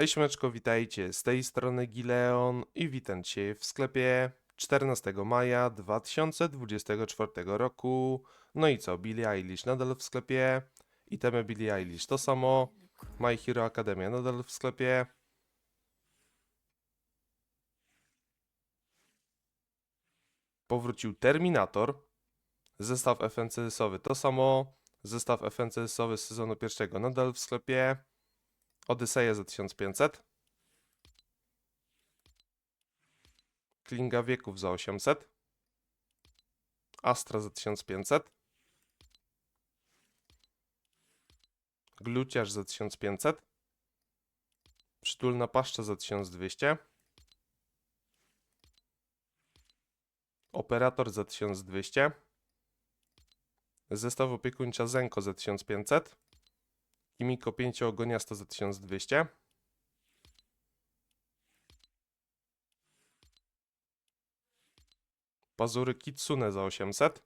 Cześć meczko, witajcie. Z tej strony Gileon i witam Cię w sklepie 14 maja 2024 roku. No i co, Billie Eilish nadal w sklepie, itemy Billie Eilish to samo, My Hero Academia nadal w sklepie. Powrócił Terminator, zestaw FNCS-owy to samo, zestaw FNCS-owy z sezonu pierwszego nadal w sklepie. Odyseja za 1500. Klinga wieków za 800. Astra za 1500. Gluciarz za 1500. Przytulna paszcza za 1200. Operator za 1200. Zestaw opiekuńcza Zenko za 1500. Kimiko 5 ogoniasta za 1200. Pazury Kitsune za 800.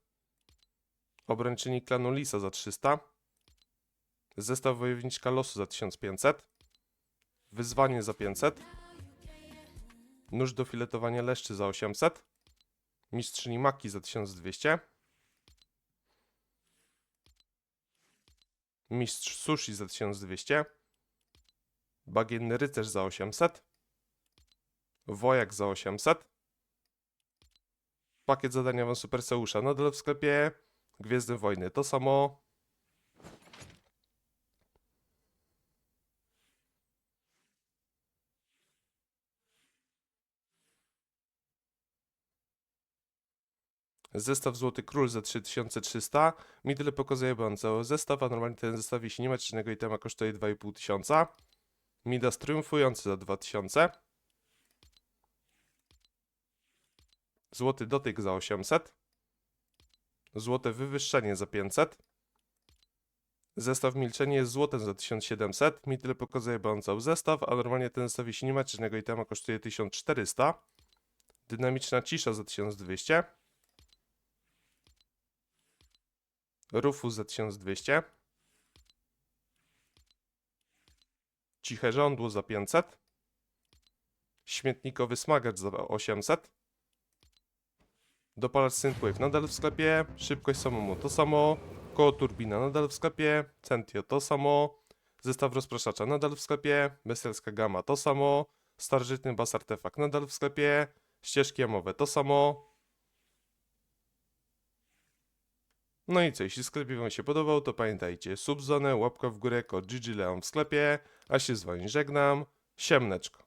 Obręczyni klanu Lisa za 300. Zestaw wojowniczka losu za 1500. Wyzwanie za 500. Nóż do filetowania leszczy za 800. Mistrzyni Maki za 1200. Mistrz sushi za 1200. Bagienny rycerz za 800. Wojak za 800. Pakiet zadaniowy Superseusza nadal w sklepie. Gwiezdne Wojny to samo. Zestaw Złoty Król za 3300. Mi pokazuje cały zestaw, a normalnie ten zestaw, jeśli nie ma czynnego itema, kosztuje 2500 tysiąca. Midas Triumfujący za 2000. Złoty Dotyk za 800. Złote Wywyższenie za 500. Zestaw Milczenie jest złotem za 1700. Mi tyle pokazuje cały zestaw, a normalnie ten zestaw, jeśli nie ma czynnego itema, kosztuje 1400. Dynamiczna Cisza za 1200. Rufus za 1200. Ciche żądło za 500. Śmietnikowy smagacz za 800. Dopalacz Synthwave nadal w sklepie. Szybkość samemu to samo. Koło turbina nadal w sklepie. Centio to samo. Zestaw rozpraszacza nadal w sklepie. Bestialska gama to samo. Starożytny bas artefakt nadal w sklepie. Ścieżki jamowe to samo. No i co, jeśli sklep Wam się podobał, to pamiętajcie, subzonę, łapka w górę, kod GG Leon w sklepie, a się z Wami żegnam, siemneczko.